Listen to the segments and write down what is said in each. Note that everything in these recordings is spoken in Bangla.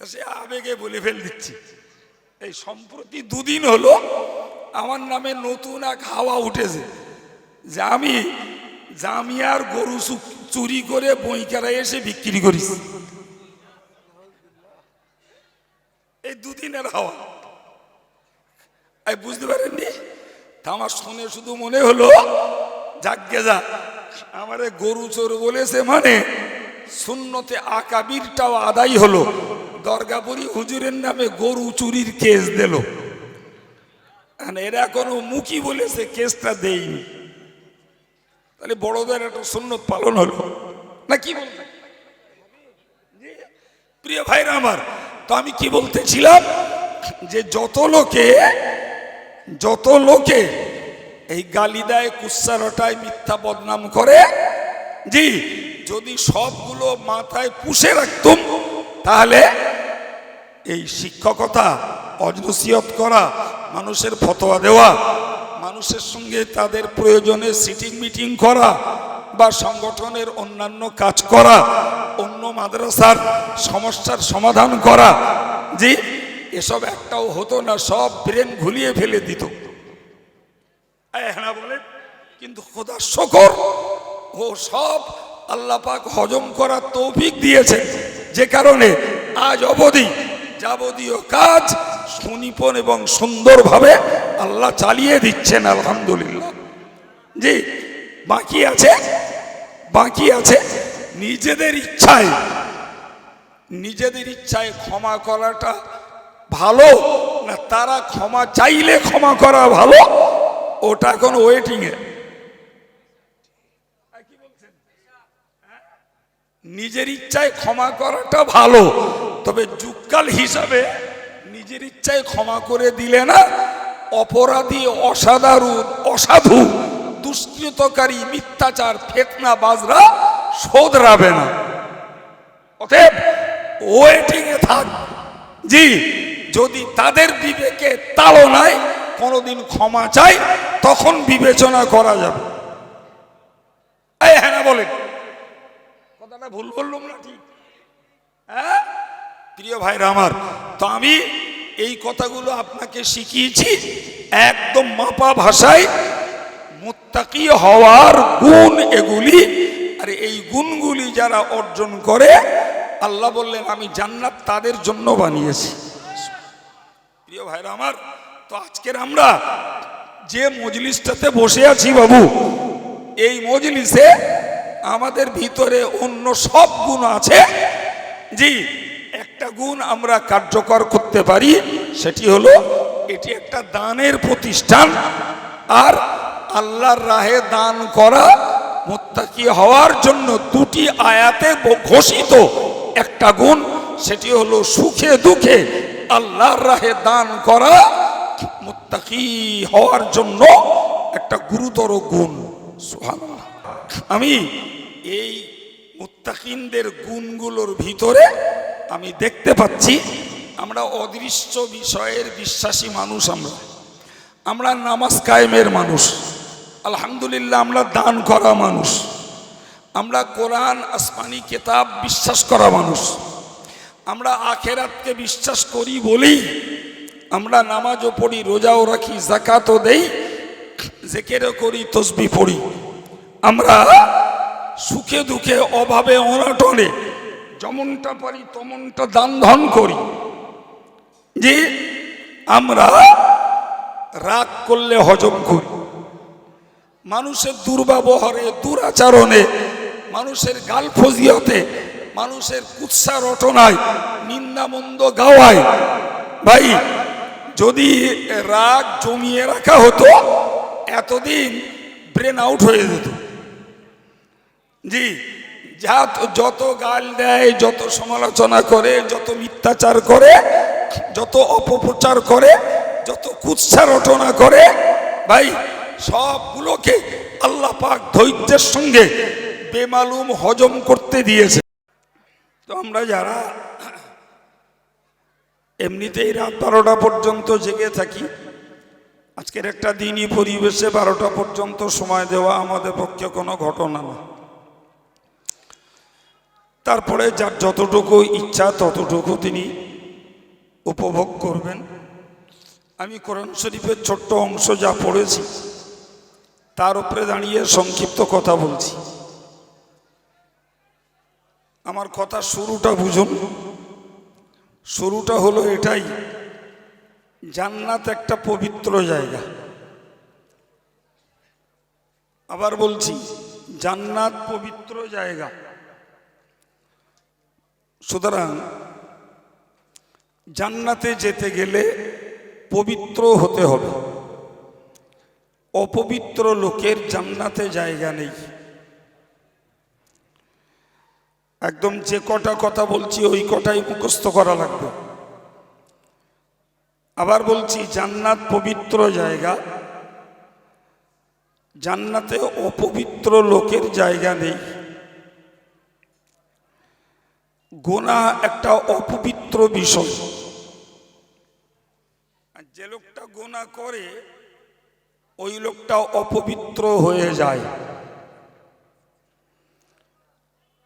সে আবেগে বলে ফেল দিচ্ছি। এই সম্প্রতি দুদিন হলো আমার নামে নতুন এক হাওয়া উঠেছে। যে আমি জামিয়ার গরু চুরি করে বইকারায় এসে বিক্রি করিস। এই দুদিনের হাওয়া। এই বুঝতে পারেননি? তা আমার শুনে শুধু মনে হলো যাকে যা, আমারে গরু চোর বলেছে মানে শূন্যতে আকাবিরটাও আদায় হলো। দরগাপুরি হুজুরের নামে গরু চুরির কেস দিল। এরা কোনো মুখী বলেছে কেসটা দেয়নি। তাহলে বড়দের একটা সুন্নত পালন হলো। না কি বলতে? প্রিয় ভাইরা আমার, তো আমি কি বলতেছিলাম? যে যত লোকে যত লোকে এই গালি দেয়, কুৎসা রটায়, মিথ্যা বদনাম করে, জি, যদি সবগুলো মাথায় পুষে রাখতুম, তাহলে এই শিক্ষকতা, অজনসিয়ত করা, মানুষের ফতোয়া দেওয়া, মানুষের সঙ্গে তাদের প্রয়োজনে সিটিং মিটিং করা বা সংগঠনের অন্যান্য কাজ করা, অন্য মাদ্রাসার সমস্যার সমাধান করা যে এসব একটাও হতো না, সব ব্রেন ঘুলিয়ে ফেলে দিত। হ্যাঁ বলে? কিন্তু খোদা শকর, ও সব আল্লাহ পাক হজম করার তৌফিক দিয়েছে। যে কারণে আজ অবধি যাবতীয় কাজ সুনিপন এবং সুন্দরভাবে আল্লাহ চালিয়ে দিচ্ছেন, আলহামদুলিল্লাহ। জি, বাকি আছে? বাকি আছে নিজেদের ইচ্ছায়। নিজেদের ইচ্ছায় ক্ষমা করাটা ভালো না তারা ক্ষমা চাইলে ক্ষমা করা ভালো? ওটা এখন ওয়েটিংয়ে নিজের ইচ্ছায় ক্ষমা করাটা ভালো। তবে যুগকাল হিসাবে নিজের ইচ্ছায় ক্ষমা করে দিলে না, অপরাধী, অসাধারণ, অসাধু, দুষ্কৃতকারী, মিথ্যাচার, ফেতনা বাজরা শোধরাবে না। অতএব ওয়েটিং এ থাক। জি, যদি তাদের বিবেকে তাড়নায় কোনোদিন ক্ষমা চাই, তখন বিবেচনা করা যাবে এই হ্যাঁ না বলেন কথাটা ভুল বললাম না ঠিক হ্যাঁ প্রিয় ভাইরা আমার, তো আমি এই কথাগুলো আপনাকে শিখিয়েছি একদম মাপা ভাষায়। মুত্তাকি হওয়ার গুণ এগুলি, আর এই গুণগুলি যারা অর্জন করে, আল্লাহ বললেন, আমি জান্নাত তাদের জন্য বানিয়েছি। প্রিয় ভাইরা আমার, তো আজকের আমরা যে মজলিসটাতে বসে আছি বাবু, এই মজলিসে আমাদের ভিতরে অন্য সব গুণ আছে। জি একটা গুণ আমরা কার্যকর করতে পারি, সেটি হলো এটি একটা দানের প্রতিষ্ঠান আর আল্লাহর রাহে দান করা মোত্তাকি হওয়ার জন্য দুটি আয়াতে ঘোষিত একটা গুণ, সেটি হলো সুখে দুঃখে আল্লাহর রাহে দান করা মুত্তাকি হওয়ার জন্য একটা গুরুতর গুণ সুবহানাল্লাহ। আমি এই মুত্তাকিনদের গুণগুলোর ভিতরে আমি দেখতে পাচ্ছি, আমরা অদৃশ্য বিষয়ের বিশ্বাসী মানুষ আমরা। আমরা নামাজ কায়েমের মানুষ। আলহামদুলিল্লাহ, আমরা দান করা মানুষ। আমরা কোরআন, আসমানি কেতাব বিশ্বাস করা মানুষ। আমরা আখেরাতকে বিশ্বাস করি বলেই আমরা নামাজও পড়ি, রোজাও রাখি, জাকাতও দেই, জেকেরও করি, তসবি পড়ি। আমরা সুখে দুঃখে, অভাবে অনাটনে যেমনটা পারি, তেমনটা দান ধন করি। যে আমরা রাগ করলে হজম করি। মানুষের দুর্ব্যবহারে, দুরাচরণে, মানুষের গাল ফজিয়তে, মানুষের কুৎসা রটনায় নিন্দামন্দ গাওয়ায়, ভাই, যদি রাগ জমিয়ে রাখা হতো, এতদিন ব্রেন আউট হয়ে যেত। জি যা যত গাল দেয়, যত সমালোচনা করে, যত মিথ্যাচার করে, যত অপপ্রচার করে, যত কুৎসা রটনা করে, ভাই, সবগুলোকে আল্লাহ পাক ধৈর্যের সঙ্গে বেমালুম হজম করতে দিয়েছে। তো আমরা যারা এমনিতেই রাত বারোটা পর্যন্ত জেগে থাকি, আজকের একটা দিনই পরিবেশে বারোটা পর্যন্ত সময় দেওয়া আমাদের পক্ষে কোনো ঘটনা না। তারপরে যার যতটুকু ইচ্ছা, ততটুকু তিনি উপভোগ করবেন। আমি কোরআন শরীফের ছোট্ট অংশ যা পড়েছি, তার উপরে দাঁড়িয়ে সংক্ষিপ্ত কথা বলছি। আমার কথা শুরুটা বুঝুন। শুরুটা হলো এটাই, জান্নাত একটা পবিত্র জায়গা। আবার বলছি, জান্নাত পবিত্র জায়গা। সুতরাং জান্নাতে যেতে গেলে পবিত্র হতে হবে। অপবিত্র লোকের জান্নাতে জায়গা নেই। একদম যে কটা কথা বলছি, ওই কটাই মুখস্থ করা লাগবে। আবার বলছি, জান্নাত পবিত্র জায়গা। জান্নাতে অপবিত্র লোকের জায়গা নেই। গোনা একটা অপবিত্র বিষয়। যে লোকটা গোনা করে, ওই লোকটা অপবিত্র হয়ে যায়।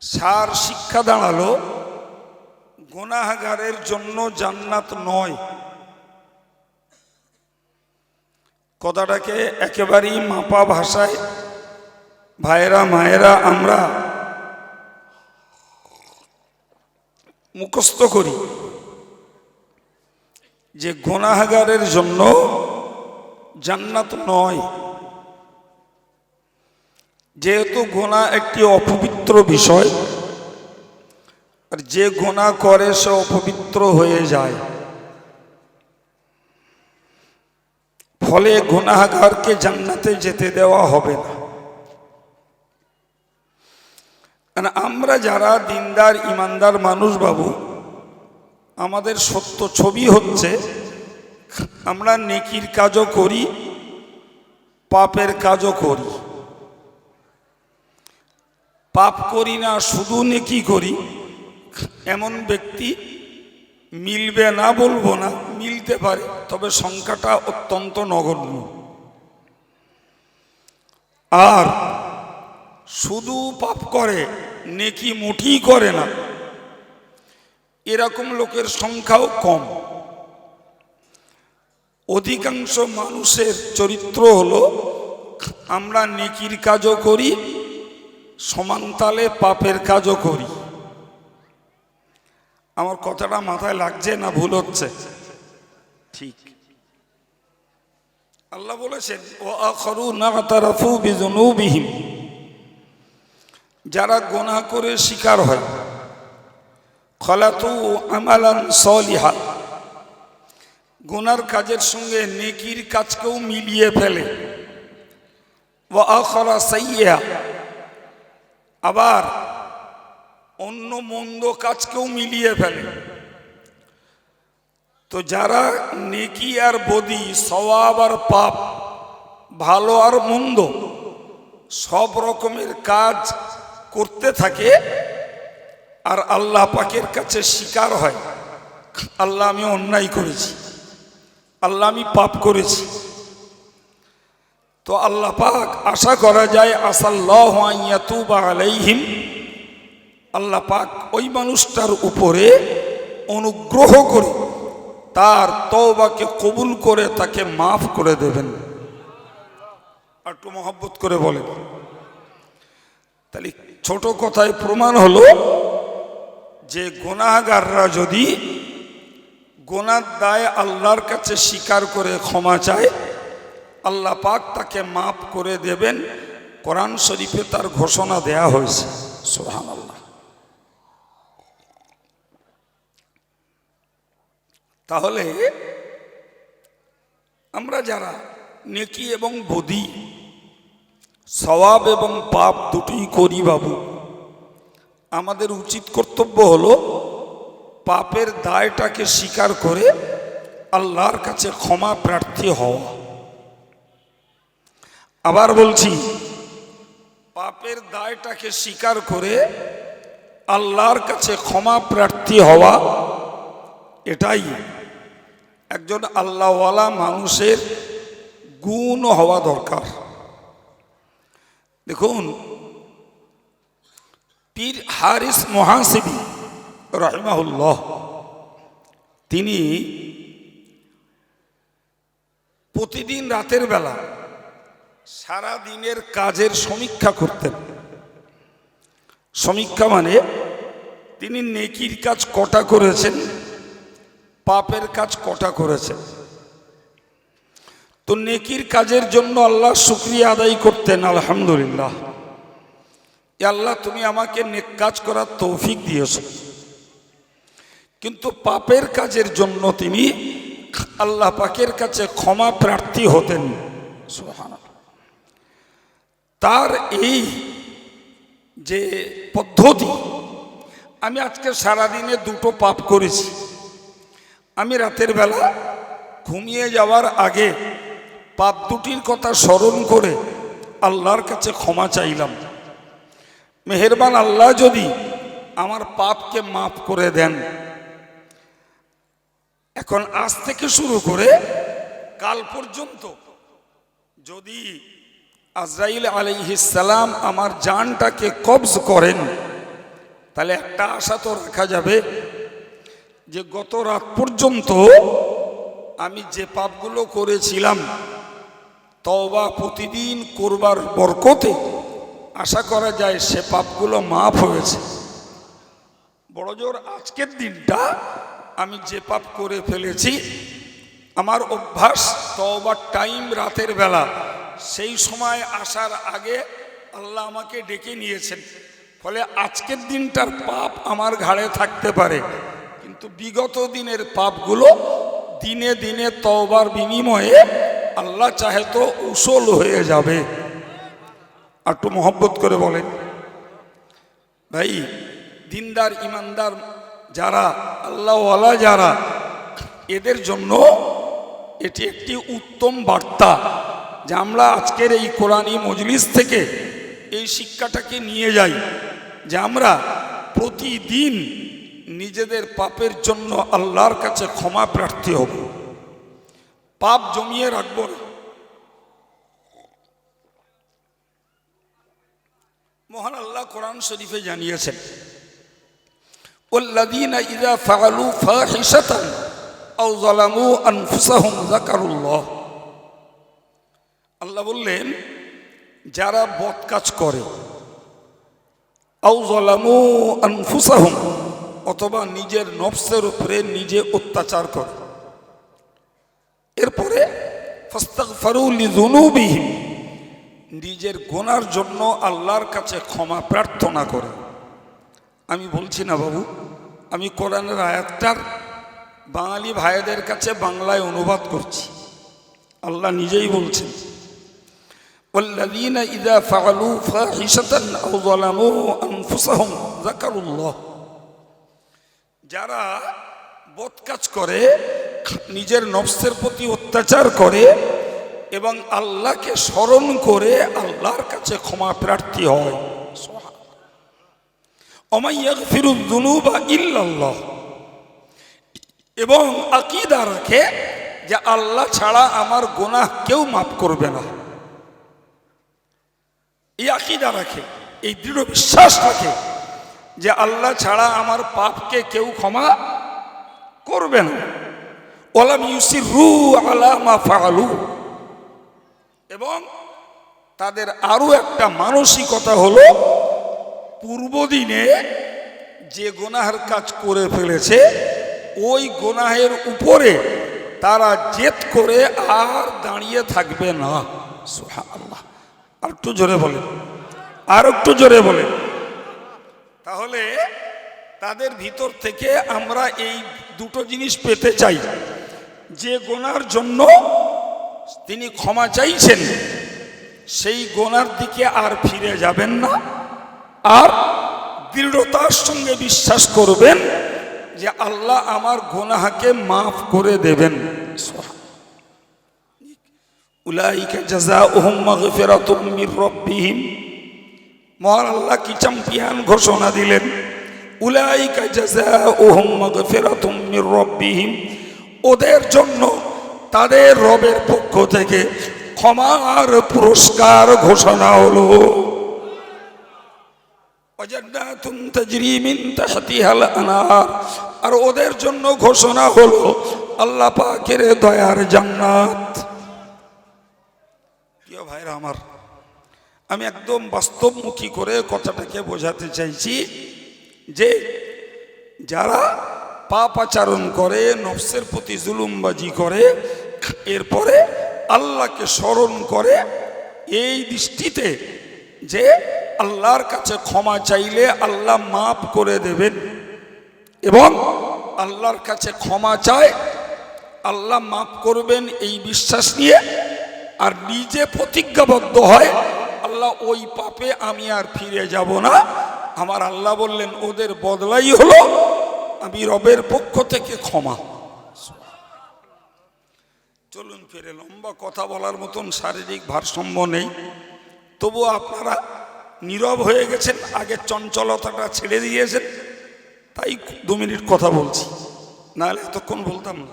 সার শিক্ষা দাঁড়াল, গোনাহাগারের জন্য জান্নাত নয়। কথাটাকে একেবারেই মাপা ভাষায়, ভাইয়েরা, মায়েরা, আমরা মুখস্থ করি যে গোনাহাগারের জন্য জান্নাত নয়। যেহেতু গোনা একটি অপবিত্র বিষয়, আর যে গোনা করে সে অপবিত্র হয়ে যায়। ফলে গুনাহগারকে জান্নাতে যেতে দেওয়া হবে না। আর আমরা যারা দিনদার, ইমানদার মানুষ বাবু, আমাদের সত্য ছবি হচ্ছে, আমরা নেকির কাজও করি, পাপের কাজও করি। পাপ করি না, শুধু নেকি করি। এমন ব্যক্তি মিলবে না বলব না, মিলতে পারে, তবে সংখ্যাটা অত্যন্ত নগণ্য। আর শুধু পাপ করে, নেকি মুঠি করে না। এরকম লোকের সংখ্যাও কম। অধিকাংশ মানুষের চরিত্র হলো, আমরা নেকির কাজও করি সমানতালে পাপের কাজও করি। আমার কথাটা মাথায় লাগছে না ভুল হচ্ছে? ঠিক। আল্লাহ বলেছেন ও আখরু না তারাফু বিজনুবিহীন যারা গোনা করে শিকার হয়। খলাতু আমালান সলিহা। গোনার কাজের সঙ্গে নেকির কাজকেও মিলিয়ে ফেলে। আখরা সাইয়া আবার অন্য মন্দ কাজকেও মিলিয়ে ফেলে। তো যারা নেকি আর বদি, সওয়াব আর পাপ, ভালো আর মন্দ, সব রকমের কাজ করতে থাকে, আর আল্লাহ পাকের কাছে শিকার হয়। আল্লাহ আমি অন্যায় করেছি, আল্লাহ আমি পাপ করেছি। তো আল্লাহ পাক আশা করা যায়, আসাল্লাহ আইয়াতুবা আলাইহিম, আল্লাহ পাক ওই মানুষটার উপরে অনুগ্রহ করে তার তওবাকে কবুল করে তাকে মাফ করে দেবেন। একটু মহব্বত করে বলেন। তাহলে ছোট কথায় প্রমাণ হলো যে গোনাগাররা যদি গোনার দায় আল্লাহর কাছে স্বীকার করে ক্ষমা চায়, আল্লাহ পাক তাকে মাফ করে দেবেন। কোরআন শরীফে তার ঘোষণা দেয়া হয়েছে। সোহান আল্লাহ তাহলে আমরা যারা নেকি এবং বদি সওয়াব এবং পাপ দুটোই করি বাবু। আমাদের উচিত কর্তব্য হলো পাপের দায়টাকে স্বীকার করে আল্লাহর কাছে ক্ষমা প্রার্থী হওয়া। আবার বলছি, পাপের দায়টাকে স্বীকার করে আল্লাহর কাছে ক্ষমা প্রার্থী হওয়া এটাই। একজন আল্লাহওয়ালা মানুষের গুণ হওয়া দরকার। দেখুন, পীর হারিস মহাসিবি রহমাউল্লাহ তিনি প্রতিদিন রাতের বেলা সারা দিনের কাজের সমীক্ষা করতেন। সমীক্ষা মানে তিনি নেকির কাজ কটা করেছেন, পাপের কাজ কটা করেছেন। তো নেকির কাজের জন্য আল্লাহ শুক্রিয়া আদায় করতেন, আলহামদুলিল্লাহ। আল্লাহ, তুমি আমাকে নেক কাজ করার তৌফিক দিয়েছ। কিন্তু পাপের কাজের জন্য তিনি আল্লাহ পাকের কাছে ক্ষমা প্রার্থী হতেন। তার এই যে পদ্ধতি, আমি আজকে সারাদিনে দুটো পাপ করেছি। আমি রাতের বেলা ঘুমিয়ে যাওয়ার আগে পাপ দুটির কথা স্মরণ করে আল্লাহর কাছে ক্ষমা চাইলাম। মেহেরবান আল্লাহ যদি আমার পাপকে মাফ করে দেন। এখন আজ থেকে শুরু করে কাল পর্যন্ত যদি আজরাইল আলাইহিসালাম আমার জানটাকে কবজ করেন, তাহলে একটা আশা তো রাখা যাবে যে গত রাত পর্যন্ত আমি যে পাপগুলো করেছিলাম তওবা প্রতিদিন করবার বরকতে আশা করা যায় সে পাপগুলো মাফ হয়েছে। বড় জোর আজকের দিনটা আমি যে পাপ করে ফেলেছি, আমার অভ্যাস তওবার টাইম রাতের বেলা, সেই সময় আসার আগে আল্লাহ আমাকে ডেকে নিয়েছেন। ফলে আজকের দিনটার পাপ আমার ঘাড়ে থাকতে পারে, কিন্তু বিগত দিনের পাপগুলো দিনে দিনে তওবার বিনিময়ে আল্লাহ চাহে তো উসল হয়ে যাবে। একটু মহব্বত করে বলেন। ভাই, দিনদার, ইমানদার যারা, আল্লাহওয়ালা যারা, এদের জন্য এটি একটি উত্তম বার্তা যে আমরা আজকের এই কোরআনী মজলিস থেকে এই শিক্ষাটাকে নিয়ে যাই যে আমরা প্রতিদিন নিজেদের পাপের জন্য আল্লাহর কাছে ক্ষমা প্রার্থী হব। পাপ জমিয়ে রাখবো না মহান আল্লাহ কোরআন শরীফে জানিয়েছেন والذين إذا فعلوا فاحشة أو ظلموا أنفسهم ذكروا الله আল্লাহ বললেন যারা বদ কাজ করে আউ জলামু আনফুসাহুম অথবা নিজের নফসের উপরে নিজে অত্যাচার করে এরপরে ফাস্তাগফারু লিযুনুবিহিম নিজের গোনার জন্য আল্লাহর কাছে ক্ষমা প্রার্থনা করে আমি বলছি না বাবু আমি কোরআনের আয়াতটার বাঙালি ভাইদের কাছে বাংলায় অনুবাদ করছি আল্লাহ নিজেই বলছেন والذين إذا فعلوا فاحشة أو ظلموا أنفسهم ذكروا الله যারা বদ কাজ করে নিজের নফসের প্রতি অত্যাচার করে এবং আল্লাহকে স্মরণ করে আল্লাহর কাছে ক্ষমা প্রার্থী হয়। ইল্লাল্লাহ। এবং আকিদা রাখে যে আল্লাহ ছাড়া আমার গোনাহ কেউ মাফ করবে না। এই আকিদা রাখে, এই দৃঢ় বিশ্বাস রাখে যে আল্লাহ ছাড়া আমার পাপকে কেউ ক্ষমা করবে না। ওলাম ইউসির আলামা ফালু এবং তাদের আরও একটা মানসিকতা হলো পূর্বদিনে যে গোনাহের কাজ করে ফেলেছে, ওই গোনাহের উপরে তারা জেদ করে আর দাঁড়িয়ে থাকবে না। সুবহানাল্লাহ। আর একটু জোরে বলেন। আর একটু জোরে বলেন। তাহলে তাদের ভিতর থেকে আমরা এই দুটো জিনিস পেতে চাই। যে গোনার জন্য তিনি ক্ষমা চাইছেন, সেই গোনার দিকে আর ফিরে যাবেন না। আর দৃঢ়তার সঙ্গে বিশ্বাস করবেন যে আল্লাহ আমার গোনাহাকে মাফ করে দেবেন। আল্লাহ ঘোষণা দিলেন, উলাইকা জাযাউহুম মাগফিরাতুম মির রাব্বিহিম। ওদের জন্য তাদের রবের পক্ষ থেকে ক্ষমার পুরস্কার ঘোষণা হলো। আর ওদের জন্য ঘোষণা হলো আল্লাহ পাকের দয়ার জান্নাত। প্রিয় ভাইরা আমার, আমি একদম বাস্তবমুখী করে কথাটাকে বোঝাতে চাইছি যে যারা পাপ আচরণ করে, নফসের প্রতি জুলুমবাজি করে, এরপরে আল্লাহকে স্মরণ করে, এই দৃষ্টিতে যে আল্লাহর কাছে ক্ষমা চাইলে আল্লাহ মাফ করে দেবেন। এবং আল্লাহর কাছে ক্ষমা চায়, আল্লাহ মাফ করবেন এই বিশ্বাস নিয়ে। আর নিজে প্রতিজ্ঞাবদ্ধ হয়, আল্লাহ ওই পাপে আমি আর ফিরে যাব না। আমার আল্লাহ বললেন, ওদের বদলাই হলো আমি রবের পক্ষ থেকে ক্ষমা। চলুন ফিরে, লম্বা কথা বলার মতন শারীরিক ভারসাম্য নেই। তবুও আপনারা নীরব হয়ে গেছেন, আগে চঞ্চলতাটা ছেড়ে দিয়েছেন। তাই দু মিনিট কথা বলছি, নাহলে এতক্ষণ বলতাম না।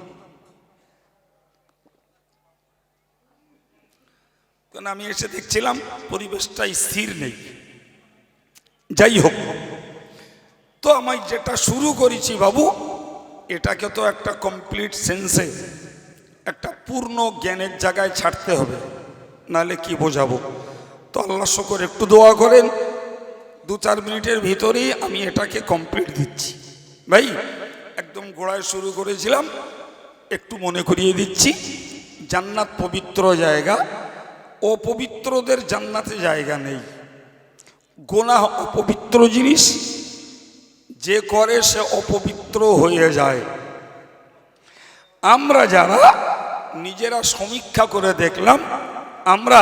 কারণ আমি এসে দেখছিলাম পরিবেশটা স্থির নেই। যাই হোক তো আমি যেটা শুরু করেছি বাবু, এটাকে তো একটা কমপ্লিট সেন্সে একটা পূর্ণ জ্ঞানের জায়গায় ছাড়তে হবে। নাহলে কি বোঝাবো? তো আল্লাহ শকর, একটু দোয়া করেন, দু চার মিনিটের ভিতরেই আমি এটাকে কমপ্লিট দিচ্ছি। ভাই, একদম গোড়ায় শুরু করেছিলাম, একটু মনে করিয়ে দিচ্ছি, জান্নাত পবিত্র জায়গা, অপবিত্রদের জান্নাতে জায়গা নেই। গোনা অপবিত্র জিনিস যে করে সে অপবিত্র হয়ে যায়। আমরা যারা নিজেরা সমীক্ষা করে দেখলাম, আমরা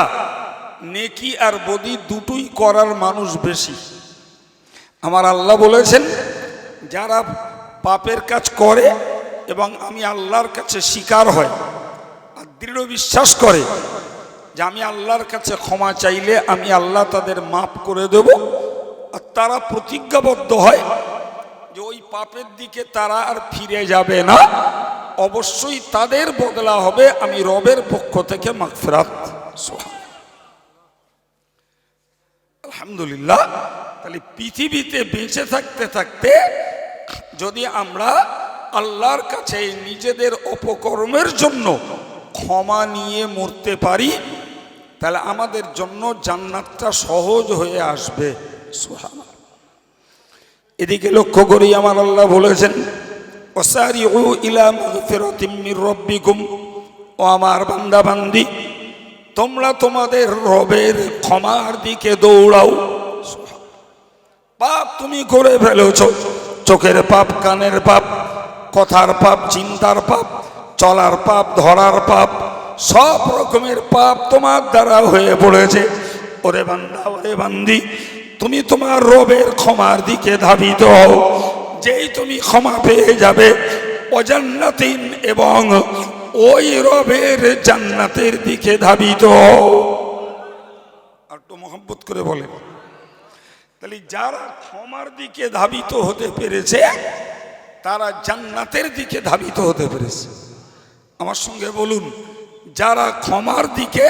নেকি আর বদি দুটোই করার মানুষ বেশি। আমার আল্লাহ বলেছেন, যারা পাপের কাজ করে এবং আমি আল্লাহর কাছে শিকার হয় আর দৃঢ় বিশ্বাস করে যে আমি আল্লাহর কাছে ক্ষমা চাইলে আমি আল্লাহ তাদের মাফ করে দেব, আর তারা প্রতিজ্ঞাবদ্ধ হয় পাপের দিকে তারা আর ফিরে যাবে না। অবশ্যই তাদের বদলা হবে আমি রবের পক্ষ থেকে মাগফিরাত। আলহামদুলিল্লাহ। তাহলে পৃথিবীতে বেঁচে থাকতে থাকতে যদি আমরা আল্লাহর কাছে নিজেদের অপকর্মের জন্য ক্ষমা নিয়ে মরতে পারি, তাহলে আমাদের জন্য জান্নাতটা সহজ হয়ে আসবে। সুবহানাল্লাহ। এদিকে লক্ষ্য করি আমার আল্লাহ বলেছেন, ওসারিউ ইলা মাগফিরাতিম মির রাব্বিকুম ও আমার বান্দা তোমরা তোমাদের রবের ক্ষমার দিকে দৌড়াও। পাপ তুমি করে চোখের পাপ, কানের পাপ, কথার পাপ, চিন্তার পাপ, চলার পাপ, ধরার পাপ, সব রকমের পাপ তোমার দ্বারা হয়ে পড়েছে। ওরে বান্দা, ওরে বান্দি তুমি তোমার রবের ক্ষমার দিকে ধাবিত হও। যেই তুমি ক্ষমা পেয়ে যাবে, অজান্নাতিন এবং ওই রবের জান্নাতের দিকে ধাবিত হও। আর একটু মোহাম্মত করে বলে। তাহলে যারা ক্ষমার দিকে ধাবিত হতে পেরেছে, তারা জান্নাতের দিকে ধাবিত হতে পেরেছে। আমার সঙ্গে বলুন, যারা ক্ষমার দিকে,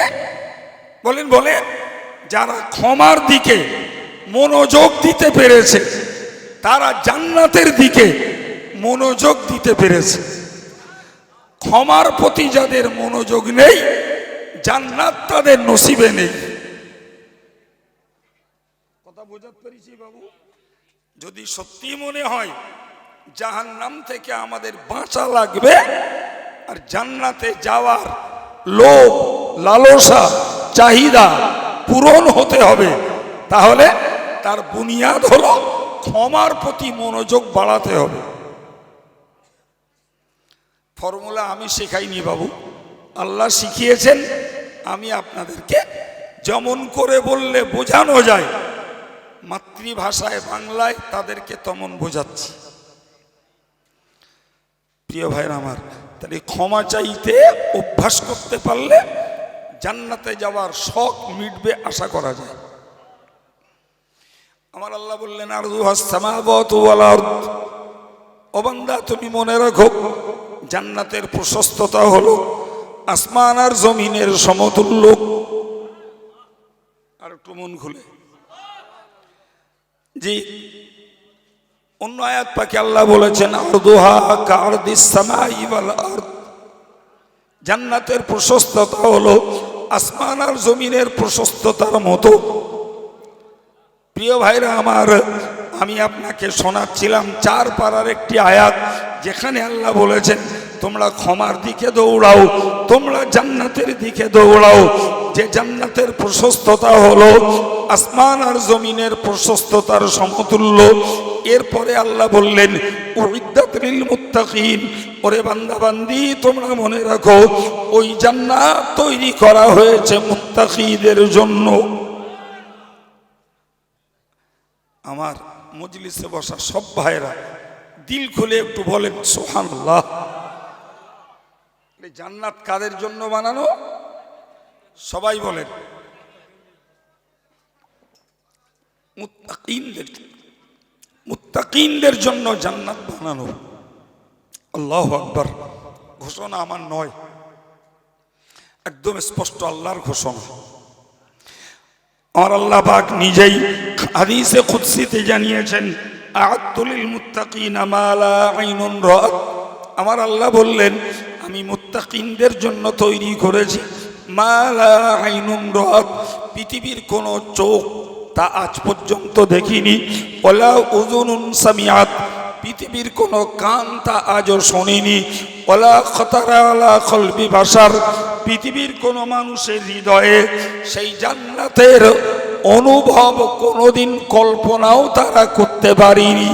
বলেন বলেন, যারা ক্ষমার দিকে মনোযোগ দিতে পেরেছে। তারা জান্নাতের দিকে মনোযোগ দিতে পেরেছে। ক্ষমার প্রতি যাদের মনোযোগ নেই, জান্নাত তাদের নসিবে নেই। কথা বোঝাতে পেরেছি বাবু? যদি সত্যি মনে হয় জাহান নাম থেকে আমাদের বাঁচা লাগবে আর জান্নাতে যাওয়ার লোভ, লালসা, চাহিদা পূরণ হতে হবে, তাহলে তার বুনিয়াদ হলো ক্ষমার প্রতি মনোযোগ বাড়াতে হবে। ফর্মুলা আমি শেখাইনি বাবু। আল্লাহ শিখিয়েছেন, আমি আপনাদেরকে যেমন করে বললে বোঝানো যায়, মাতৃভাষায় বাংলায় তাদেরকে তেমন বোঝাচ্ছি। প্রিয় ভাইয়ের আমার, তাহলে ক্ষমা চাইতে অভ্যাস করতে পারলে জান্নাতে যাওয়ার শখ মিটবে আশা করা যায়। আমার আল্লাহ বললেন আর অবান্দা তুমি মনে রাখো, জান্নাতের প্রশস্ততা হলো আসমান আর জমিনের সমতুল্য। আর একটু মন খুলে। জি, অন্য আয়াত পাকে আল্লাহ বলেছেন আরদুহা জান্নাতের প্রশস্ততা হলো আসমান আর জমিনের প্রশস্ততার মতো। প্রিয় ভাইরা আমার, আমি আপনাকে শোনাচ্ছিলাম চার পাড়ার একটি আয়াত, যেখানে আল্লাহ বলেছেন, তোমরা ক্ষমার দিকে দৌড়াও, তোমরা জান্নাতের দিকে দৌড়াও। যে জান্নাতের প্রশস্ততা হলো, আসমান আর জমিনের প্রশস্ততার সমতুল্য। এরপরে আল্লাহ বললেন ওরে বান্দাবান্দি তোমরা মনে রাখো, ওই জান্নাত তৈরি করা হয়েছে মুত্তাকিদের জন্য। আমার মজলিসে বসা সব ভাইরা দিল খুলে একটু বলেন সোহানুল্লাহ জান্নাত কাদের জন্য বানানো? সবাই বলেন। মুত্তাকিনদের মুত্তাকিনদের জন্য জান্নাত বানানো। আল্লাহ আকবর। ঘোষণা আমার নয়। একদম স্পষ্ট আল্লাহর ঘোষণা। আমার আল্লাহ পাক নিজেই হাদিসে কুদসিতে জানিয়েছেন আতুলিল মুত্তাকিনা মালা আইনুন রাত। আমার আল্লাহ বললেন, আমি মুত্তাকিনদের জন্য তৈরি করেছি মালা আইনুন রাত। পৃথিবীর কোনো চোখ তা আজ পর্যন্ত দেখিনি। ওলা উজুনুন সামিয়াত পৃথিবীর কোনো কান তা আজও শোনেনি। ওলা খতারা আলা কলবি ভাষার পৃথিবীর কোনো মানুষের হৃদয়ে সেই জান্নাতের অনুভব কোনোদিন কল্পনাও তারা করতে পারিনি।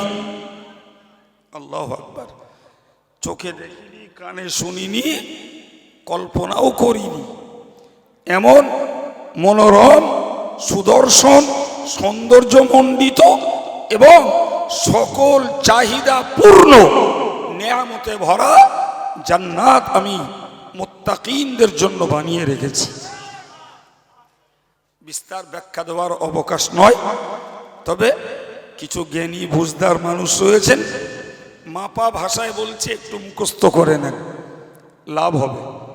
আল্লাহ আকবার। চোখে দেখিনি, কানে শুনিনি, কল্পনাও করিনি। এমন মনোরম, সুদর্শন, সৌন্দর্যমণ্ডিত এবং সকল চাহিদা পূর্ণ নেয়ামতে ভরা জান্নাত আমি মোত্তাকিনদের জন্য বানিয়ে রেখেছি। বিস্তার ব্যাখ্যা দেওয়ার অবকাশ নয়। তবে কিছু জ্ঞানী, বুঝদার মানুষ রয়েছেন। মাপা ভাষায় বলছে, একটু মুখস্থ করে নেন। লাভ হবে।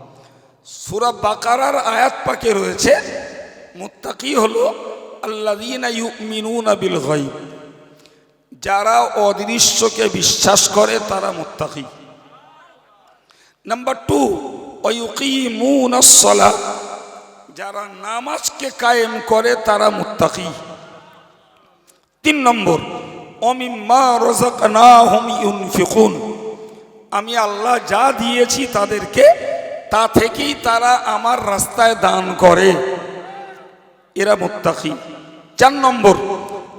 সুরা বাকারার আয়াত পাকে রয়েছে। মুত্তাকি হলো ইউমিনুনা বিল গায়ব। যারা অদৃশ্যকে বিশ্বাস করে, তারা মুত্তাকি। নাম্বার টু ওয়ুকিমুনাস-সালাহ যারা নামাজকে কায়েম করে তারা মুত্তাকি তিন নম্বর অমিম্মা রাযাকনাহুম ইউনফিকুন আমি আল্লাহ যা দিয়েছি তাদেরকে তা থেকেই তারা আমার রাস্তায় দান করে এরা মুত্তাকি চার নম্বর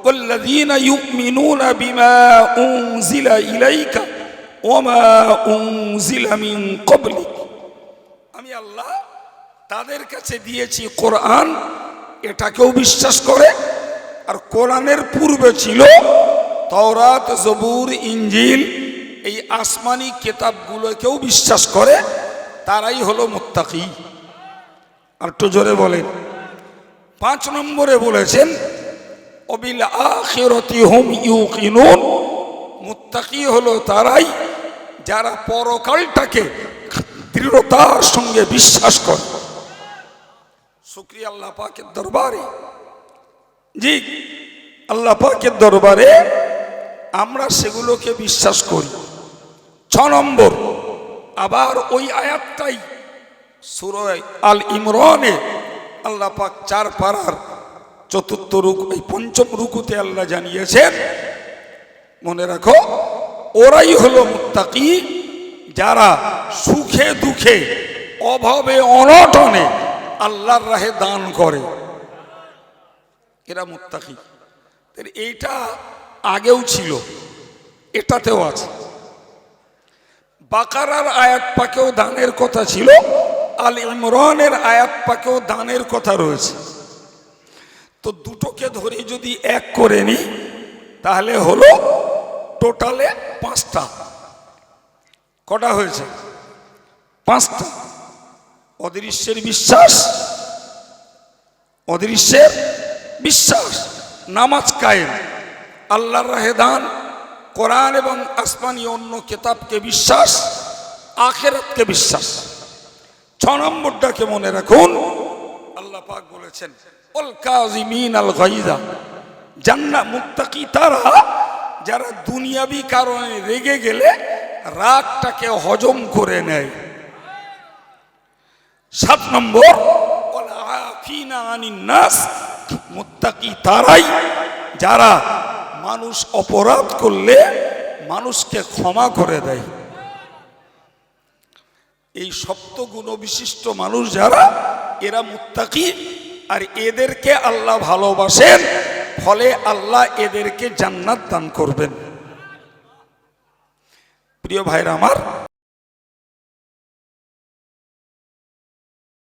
والذين يؤمنون بما أنزل إليك وما أنزل من قبلك আমি আল্লাহ তাদের কাছে দিয়েছি কোরআন, এটাকেও বিশ্বাস করে। আর কোরআনের পূর্বে ছিল তওরাত, জবুর, ইঞ্জিল, এই আসমানি কেতাবগুলোকেও বিশ্বাস করে। তারাই হলো মুত্তাকি। আর একটু জোরে বলেন। পাঁচ নম্বরে বলেছেন, অবিল আখিরতি হুম ইউকিনুন। মুত্তাকি হলো তারাই যারা পরকালটাকে দৃঢ়তার সঙ্গে বিশ্বাস করে। শুক্রিয়া আল্লাহ পাকের দরবারে। জি, আল্লাহ পাকের দরবারে আমরা সেগুলোকে বিশ্বাস করি। ছ নম্বর, আবার ওই আয়াতটাই সুরয় আল ইমরানে আল্লাহ পাক চার পাড়ার চতুর্থ রুকু, এই পঞ্চম রুকুতে আল্লাহ জানিয়েছেন, মনে রাখো, ওরাই হলো মুত্তাকি যারা সুখে দুঃখে, অভাবে অনটনে আল্লাহর রাহে দান করে। এরা মুত্তাকি। এইটা আগেও ছিল, এটাতেও আছে। বাকারার আয়াত পাকেও দানের কথা ছিল, আল ইমরানের আয়াত পাকেও দানের কথা রয়েছে। তো দুটোকে ধরে যদি এক করে নি, তাহলে হলো টোটালে পাঁচটা। কটা হয়েছে? পাঁচটা। অদৃশ্যের বিশ্বাস। অদৃশ্যের বিশ্বাস। নামাজ কায়েম। আল্লাহর রাহেদান কোরআন এবং আসমানি অন্য কেতাবকে বিশ্বাস। আখেরাতকে বিশ্বাস। ছ নম্বরটাকে মনে রাখুন। আল্লাহ পাক বলেছেন আল তারা, যারা দুনিয়াবি কারণে রেগে গেলে রাগটাকে হজম করে নেয়। সাত নম্বর তারাই যারা মানুষ অপরাধ করলে মানুষকে ক্ষমা করে দেয়। এই সপ্ত গুণ বিশিষ্ট মানুষ যারা, এরা মুত্তাকি, আর এদেরকে আল্লাহ ভালোবাসেন, ফলে আল্লাহ এদেরকে জান্নাত দান করবেন। প্রিয় ভাইরা আমার